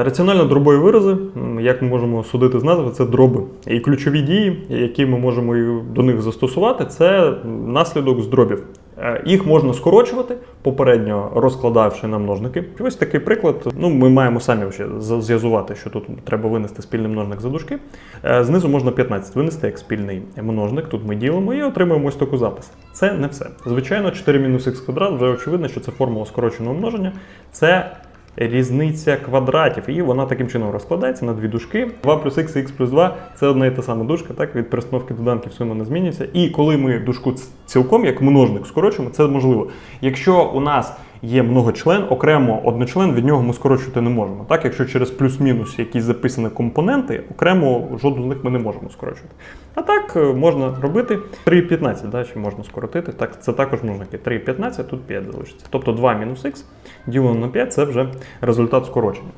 Раціонально дробові вирази, як ми можемо судити з назви, це дроби. І ключові дії, які ми можемо до них застосувати, це наслідок з дробів. Е, Їх можна скорочувати, попередньо розкладавши на множники. Ось такий приклад. Ну, ми маємо самі з'язувати, що тут треба винести спільний множник за дужки. Е, Знизу можна 15 винести як спільний множник. Тут ми ділимо і отримуємо ось таку запис. Це не все. Звичайно, 4 мінус х квадрат вже очевидно, що це формула скороченого множення. Це різниця квадратів, і вона таким чином розкладається на дві дужки. 2 плюс х і х плюс 2 це одна і та сама дужка, так від перестановки доданків сума не змінюється. І коли ми дужку цілком як множник скорочуємо, це можливо. Якщо у нас є многочлен, окремо одночлен, від нього ми скорочувати не можемо. Так, якщо через плюс-мінус якісь записані компоненти, окремо жодну з них ми не можемо скорочувати. А так е, можна робити 3,15, да, чи можна скоротити. Так, це також множники. 3,15, тут 5 залишиться. Тобто 2 мінус х ділено на 5 це вже результат скорочення.